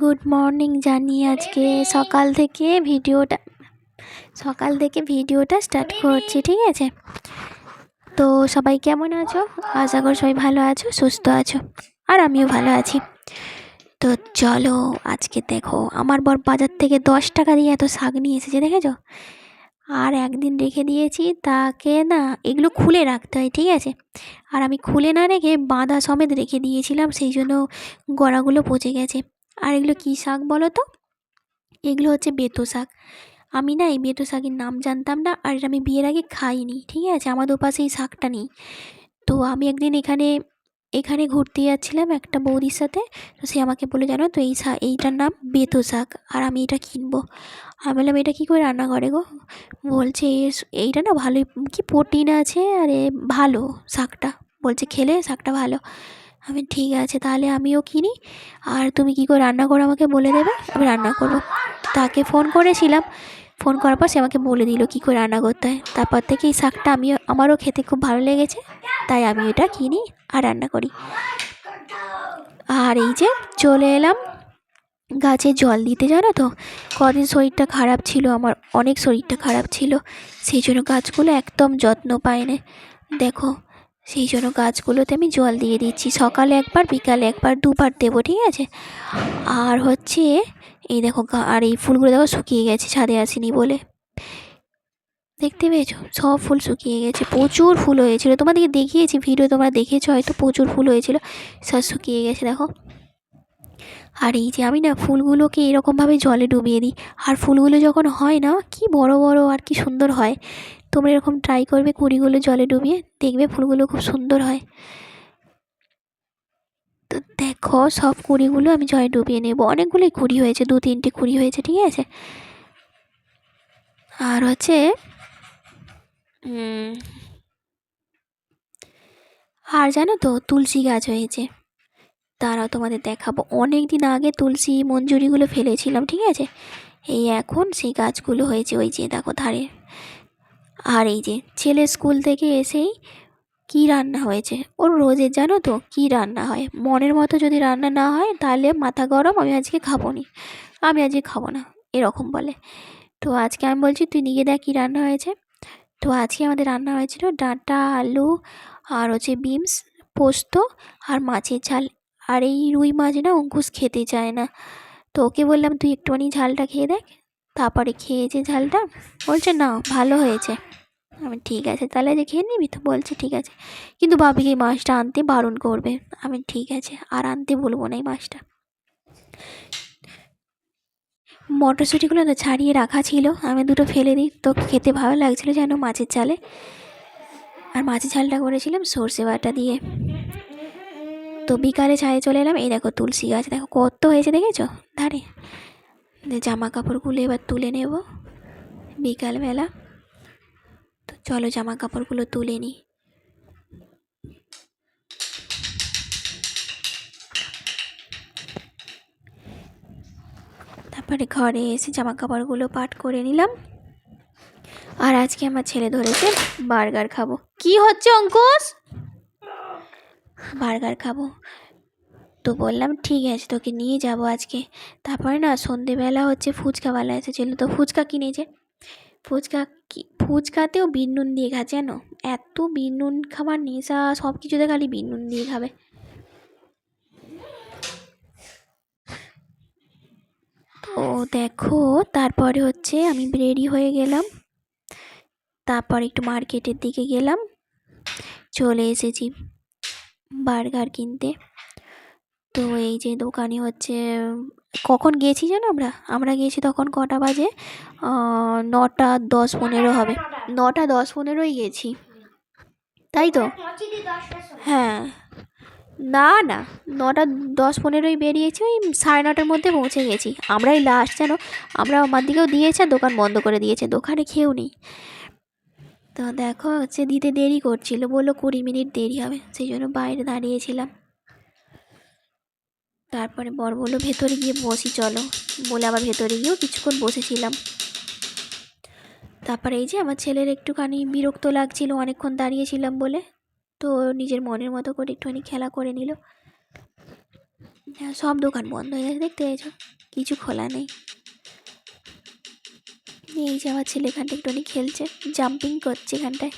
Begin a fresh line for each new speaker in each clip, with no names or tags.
Good morning জানি আজকে সকাল থেকে ভিডিওটা, সকাল থেকে ভিডিওটা স্টার্ট করছি, ঠিক আছে? তো সবাই কেমন আছো? আশা করি সবাই ভালো আছো, সুস্থ আছো, আর আমিও ভালো আছি। তো চলো আজকে দেখো, আমার বর বাজার থেকে দশ টাকা দিয়ে এত শাক নিয়ে এসেছে, দেখেছ? আর একদিন রেখে দিয়েছি, তাকে না এগুলো খুলে রাখতে হয়, ঠিক আছে? আর আমি খুলে না রেখে বাঁধা সমেত রেখে দিয়েছিলাম, সেই জন্য গড়াগুলো পচে গেছে। আর এগুলো কী শাক বলো তো? এগুলো হচ্ছে বেতো শাক। আমি না এই বেতো শাকের নাম জানতাম না আর আমি বিয়ের আগে খাইনি, ঠিক আছে? আমাদের ওপাশে এই শাকটা নেই। তো আমি একদিন এখানে এখানে ঘুরতে যাচ্ছিলাম একটা বৌদির সাথে। তো সে আমাকে বলে জানো তো এই শাক এইটার নাম বেতো শাক আর আমি এটা কিনবো। আমি বললাম, এটা কী করে রান্না করে গো? বলছে "এস- এইটা না ভালোই, কি প্রোটিন আছে আর ভালো শাকটা। বলছে, খেলে শাকটা ভালো। আমি ঠিক আছে, তাহলে আমিও কিনি। আর তুমি কী করে রান্না করো আমাকে বলে দেবে? আমি রান্না করব। তাকে ফোন করেছিলাম। ফোন করার পর সে আমাকে বলে দিল কী করে রান্না করতে হয়। তারপর থেকে এই শাকটা আমিও, আমারও খেতে খুব ভালো লেগেছে। তাই আমি এটা কিনি আর রান্না করি। আর এই যে চলে এলাম গাছে জল দিতে, জানো তো? কদিন শরীরটা খারাপ ছিল, আমার অনেক শরীরটা খারাপ ছিল। সেই জন্য গাছগুলো একদম যত্ন পায় না দেখো সেই জন্য গাছগুলোতে আমি জল দিয়ে দিচ্ছি। সকালে একবার, বিকালে একবার, দুবার দেবো, ঠিক আছে? আর হচ্ছে, এই দেখো আর এই ফুলগুলো দেখো শুকিয়ে গেছে, ছাদে আসেনি বলে। দেখতে পেয়েছ? সব ফুল শুকিয়ে গেছে। প্রচুর ফুল হয়েছিল। তোমাদেরকে দেখিয়েছি, ভিডিও তোমরা দেখেছ, হয়তো প্রচুর ফুল হয়েছিল। সব শুকিয়ে গেছে, দেখো। আর এই যে আমি না ফুলগুলোকে এরকমভাবে জলে ডুবিয়ে দিই। আর ফুলগুলো যখন হয় না, কি বড় বড় আর কি সুন্দর হয়। তোমরা এরকম ট্রাই করবে কুড়িগুলো জলে ডুবিয়ে, দেখবে ফুলগুলো খুব সুন্দর হয়। তো দেখো, সব কুড়িগুলো আমি জলে ডুবিয়ে নেব। অনেকগুলোই কুড়ি হয়েছে, দু, তিনটে কুড়ি হয়েছে, ঠিক আছে? আর হচ্ছে আর জানো তো, তুলসী গাছ হয়েছে। তারাও তোমাদের দেখাবো। অনেক দিন আগে তুলসী মঞ্জুরিগুলো ফেলেছিলাম, ঠিক আছে? এই এখন সেই গাছগুলো হয়েছে, ওই যে দেখো ধারে। আর এই যে ছেলে স্কুল থেকে এসেই কী রান্না হয়েছে? ওর রোজের জানো তো কী রান্না হয়? মনের মতো যদি রান্না না হয় তাহলে মাথা গরম, আমি আজকে খাব নি আমি আজকে খাব না, এরকম বলে। তো আজকে আমি বলছি, তুই নিজে দেখ কী রান্না হয়েছে? তো আজকে আমাদের রান্না হয়েছিল ডাঁটা, আলু আর হচ্ছে বিমস পোস্ত আর মাছের ঝাল। আর এই রুই মাছ না অঙ্কুশ খেতে চায় না। তো ওকে বললাম, তুই একটুখানি ঝালটা খেয়ে দেখ। তারপরে খেয়েছে ঝালটা, বলছে না, ভালো হয়েছে। আমি ঠিক আছে, তাহলে যে খেয়ে নিবি তো? বলছে, ঠিক আছে। কিন্তু বাবিকে এই মাছটা আনতে বারণ করবে। আমি ঠিক আছে, আর আনতে বলব না এই মাছটা। মটরশুঁটিগুলো তো ছাড়িয়ে রাখা ছিল। আমি দুটো ফেলে দিই। তো খেতে ভালো লাগছিল যেন মাছের চালে আর মাছের ঝালটা করেছিলাম সর্ষে বাটা দিয়ে। তো বিকালে ছায়ে চলে এলাম। এই দেখো তুলসী গাছ, দেখো কত হয়েছে, দেখেছ? ধারে। জামা কাপড়গুলো এবার তুলে নেব বিকালবেলা। তো চলো জামা কাপড়গুলো তুলে নিই। তারপরে ঘরে এসে জামা কাপড়গুলো পাট করে নিলাম। আর আজকে আমার ছেলে ধরেছে বার্গার খাব। কি হচ্ছে অঙ্কুশ? বার্গার খাব। তো বললাম, ঠিক আছে, তোকে নিয়ে যাব আজকে। তারপরে না সন্ধেবেলা হচ্ছে ফুচকাওয়ালা এসেছিল তো ফুচকা কিনেছে। ফুচকা কি, ফুচকাতেও বিন নুন দিয়ে খাচ্ছে জানো? এত বিন নুন খাবার নেশা সব কিছুতে খালি বিন নুন দিয়ে খাবে। তো দেখো, তারপরে হচ্ছে আমি রেডি হয়ে গেলাম। তারপর একটু মার্কেটের দিকে গেলাম। চলে এসেছি বার্গার কিনতে। তো এই যে দোকানে হচ্ছে, কখন গেছি জানো আমরা? আমরা গেছি তখন কটা বাজে? নটা দশ পনেরো হবে। নটা দশ পনেরোই গেছি তাই তো? হ্যাঁ। না না, নটা দশ পনেরোই বেরিয়েছি, ওই সাড়ে নটার মধ্যে পৌঁছে গেছি আমরাই লাস্ট যেন আমরা আমার দিকেও দিয়েছে আর দোকান বন্ধ করে দিয়েছে, দোকানে খেয়েও নেই। তো দেখো হচ্ছে দিতে দেরি করছিল, বলল কুড়ি মিনিট দেরি হবে, সেই জন্য বাইরে দাঁড়িয়েছিলাম। তারপরে বর বলল, ভেতরে গিয়ে বসি, চলো। বলে আবার ভেতরে গিয়েও কিছুক্ষণ বসেছিলাম। তারপরে এই যে আমার ছেলের একটুখানি বিরক্ত লাগছিল, অনেকক্ষণ দাঁড়িয়েছিলাম বলে, তো নিজের মনের মতো করে একটুখানি খেলা করে নিল। হ্যাঁ সব দোকান বন্ধ হয়ে গেছে, দেখতে পেয়েছ? কিছু খোলা নেই। এই যে আমার ছেলে এখানটা একটুখানি খেলছে জাম্পিং করছে এখানটায়।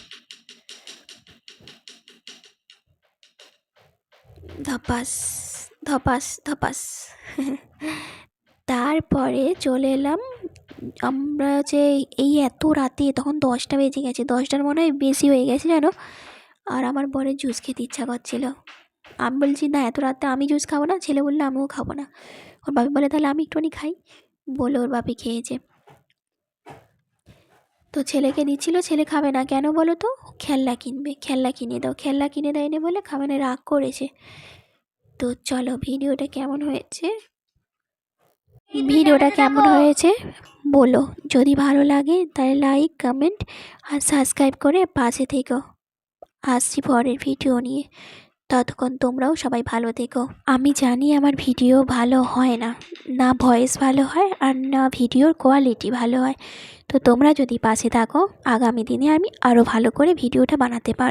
ধপাস। ধপাস ধপাস। তারপরে চলে এলাম। আমরা যে এই এত রাতে তখন দশটা বেজে গেছে, দশটার মনে হয় বেশি হয়ে গেছে জানো? আর আমার বরের জুস খেতে ইচ্ছা করছিল। আমি বলছি, না, এত রাতে আমি জুস খাব না, ছেলে বললে আমিও খাব না। ওর বাপি বলে, তাহলে আমি একটুখানি খাই। বলে ওর বাপি খেয়েছে। তো ছেলেকে দিচ্ছিল, ছেলে খাবে না কেন বলো তো? খেলনা কিনবে, খেলনা কিনে দাও। খেলনা কিনে দেয়নি বলে খাবে না, রাগ করেছে। তো চলো ভিডিওটা কেমন হয়েছে? ভিডিওটা কেমন হয়েছে? বলো। যদি ভালো লাগে তাহলে লাইক কমেন্ট আর সাবস্ক্রাইব করে পাশে থেকো। আসছি পরের ভিডিও নিয়ে। ততক্ষণ তোমরাও সবাই ভালো থেকো। আমি জানি আমার ভিডিও ভালো হয় না। না ভয়েস ভালো হয় আর না ভিডিওর কোয়ালিটি ভালো হয়। তো তোমরা যদি পাশে থাকো, আগামী দিনে আমি আরও ভালো করে ভিডিওটা বানাতে পারব।